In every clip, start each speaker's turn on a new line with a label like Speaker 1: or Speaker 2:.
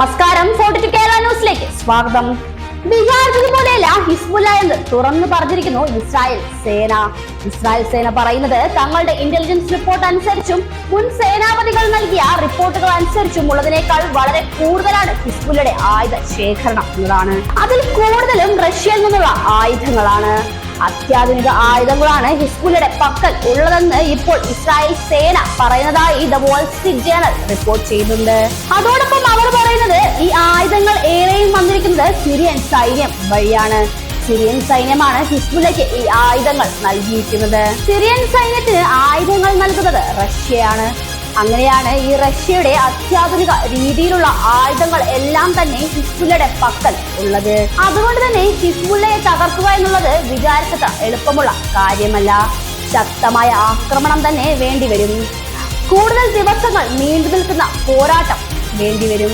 Speaker 1: നമസ്കാരം. ഫോർട്ടി കേരള ന്യൂസിലേക്ക് സ്വാഗതം. വിചാരിച്ചതുപോലെയല്ല ഹിസ്ബുല എന്ന് തുറന്നു പറഞ്ഞിരിക്കുന്നു ഇസ്രായേൽ സേന. ഇസ്രായേൽ സേന പറയുന്നത് തങ്ങളുടെ ഇന്റലിജൻസ് റിപ്പോർട്ട് അനുസരിച്ചും മുൻ സേനാപതികൾ നൽകിയ റിപ്പോർട്ടുകൾ അനുസരിച്ചും ഉള്ളതിനേക്കാൾ വളരെ കൂടുതലാണ് ഹിസ്ബുലയുടെ ആയുധ ശേഖരണം എന്നതാണ്. അതിൽ കൂടുതലും റഷ്യയിൽ നിന്നുള്ള ആയുധങ്ങളാണ്. അത്യാധുനിക ആയുധങ്ങളാണ് ഹിസ്ബുലയുടെ പക്കൽ ഉള്ളതെന്ന് ഇപ്പോൾ ഇസ്രായേൽ സേന പറയുന്നതായി ദ വോൾ ജേണൽ റിപ്പോർട്ട് ചെയ്യുന്നുണ്ട്. അതോടൊപ്പം പറയുന്നത് ഈ ആയുധങ്ങൾ ഏറെയും വന്നിരിക്കുന്നത് സിറിയൻ സൈന്യം വഴിയാണ്. സിറിയൻ സൈന്യമാണ് ഹിസ്ബുലയ്ക്ക് ഈ ആയുധങ്ങൾ നൽകിയിരിക്കുന്നത്. സിറിയൻ സൈന്യത്തിന് ആയുധങ്ങൾ നൽകുന്നത് റഷ്യയാണ്. അങ്ങനെയാണ് ഈ റഷ്യയുടെ അത്യാധുനിക രീതിയിലുള്ള ആയുധങ്ങൾ എല്ലാം തന്നെ ഹിസ്ബുല്ലയുടെ പക്കൽ ഉള്ളത്. അതുകൊണ്ട് തന്നെ ഹിസ്ബുല്ലയെ തകർക്കുക എന്നുള്ളത് വിചാരിച്ചത്ര എളുപ്പമുള്ള കാര്യമല്ല. ശക്തമായ ആക്രമണം തന്നെ വേണ്ടിവരും. കൂടുതൽ ദിവസങ്ങൾ നീണ്ടു നിൽക്കുന്ന പോരാട്ടം വേണ്ടിവരും.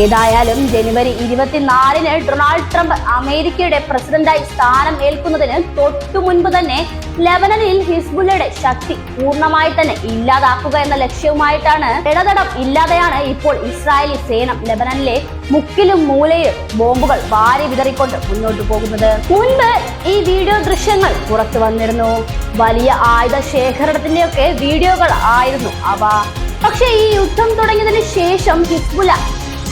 Speaker 1: ഏതായാലും ജനുവരി ഇരുപത്തിനാലിന് ഡൊണാൾഡ് ട്രംപ് അമേരിക്കയുടെ പ്രസിഡന്റായി സ്ഥാനം ഏൽക്കുന്നതിന് തൊട്ടു മുൻപ് തന്നെ ലെബനനിൽ ഹിസ്ബുള്ളയുടെ ശക്തി പൂർണമായി തന്നെ ഇല്ലാതാക്കുക എന്ന ലക്ഷ്യവുമായിട്ടാണ് ഇടതടം ഇല്ലാതെയാണ് ഇപ്പോൾ ഇസ്രായേലി സേന ലെബനനിലെ മുക്കിലും മൂലയും ബോംബുകൾ വാരി വിതറിക്കൊണ്ട് മുന്നോട്ട് പോകുന്നത്. മുൻപ് ഈ വീഡിയോ ദൃശ്യങ്ങൾ പുറത്തു വന്നിരുന്നു. വലിയ ആയുധ ശേഖരണത്തിന്റെയൊക്കെ വീഡിയോകൾ ആയിരുന്നു അവ. പക്ഷേ ഈ യുദ്ധം തുടങ്ങിയതിന് ശേഷം ഹിസ്ബുല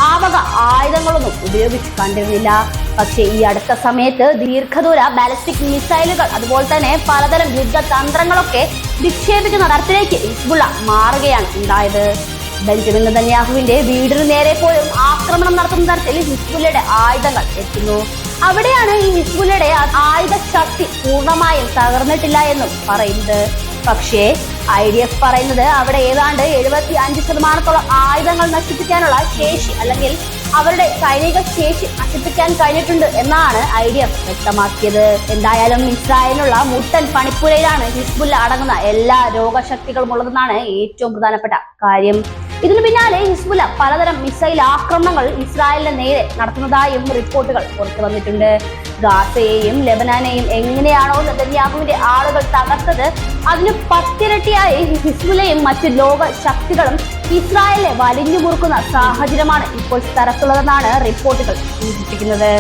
Speaker 1: ആ വക ആയുധങ്ങളൊന്നും ഉപയോഗിച്ച് കണ്ടിരുന്നില്ല. പക്ഷേ ഈ അടുത്ത സമയത്ത് ദീർഘദൂര ബാലിസ്റ്റിക് മിസൈലുകൾ അതുപോലെ തന്നെ പലതരം യുദ്ധ തന്ത്രങ്ങളൊക്കെ വിക്ഷേപിക്കുന്ന തരത്തിലേക്ക് ഹിസ്ബുള്ള മാറുകയാണ് ഉണ്ടായത്. ബെഞ്ചമിൻ നെതന്യാഹുവിന്റെ വീടിന് നേരെ പോലും ആക്രമണം നടത്തുന്ന തരത്തിൽ ഹിസ്ബുലയുടെ ആയുധങ്ങൾ എത്തുന്നു. അവിടെയാണ് ഈ ഹിസ്ബുലയുടെ ആയുധ ശക്തി പൂർണമായും തകർന്നിട്ടില്ല എന്നും പറയുന്നത്. പക്ഷേ ഐ ഡി എഫ് പറയുന്നത് അവിടെ ഏതാണ്ട് എഴുപത്തി അഞ്ച് ശതമാനത്തോളം ആയുധങ്ങൾ നശിപ്പിക്കാനുള്ള ശേഷി അല്ലെങ്കിൽ അവരുടെ സൈനിക ശേഷി നശിപ്പിക്കാൻ കഴിഞ്ഞിട്ടുണ്ട് എന്നാണ് ഐ ഡി എഫ് വ്യക്തമാക്കിയത്. എന്തായാലും ഇസ്രായേലിനുള്ള മുട്ടൻ പണിപ്പുരയിലാണ് ഹിസ്ബുല്ല അടങ്ങുന്ന എല്ലാ രോഗശക്തികളും ഉള്ളതെന്നാണ് ഏറ്റവും പ്രധാനപ്പെട്ട കാര്യം. ഇതിനു പിന്നാലെ ഹിസ്ബുല പലതരം മിസൈൽ ആക്രമണങ്ങൾ ഇസ്രായേലിന് നേരെ നടത്തുന്നതായും റിപ്പോർട്ടുകൾ പുറത്തു വന്നിട്ടുണ്ട്. ഗാസയെയും ലെബനാനെയും എങ്ങനെയാണോ നെതന്യാഹുവിന്റെ ആളുകൾ തകർത്തത് അതിന് പത്തിരട്ടിയായി ഹിസ്ബുലയും മറ്റ് ലോക ശക്തികളും ഇസ്രായേലെ വലിഞ്ഞു മുറുക്കുന്ന സാഹചര്യമാണ് ഇപ്പോൾ സ്ഥലത്തുള്ളതെന്നാണ് റിപ്പോർട്ടുകൾ സൂചിപ്പിക്കുന്നത്.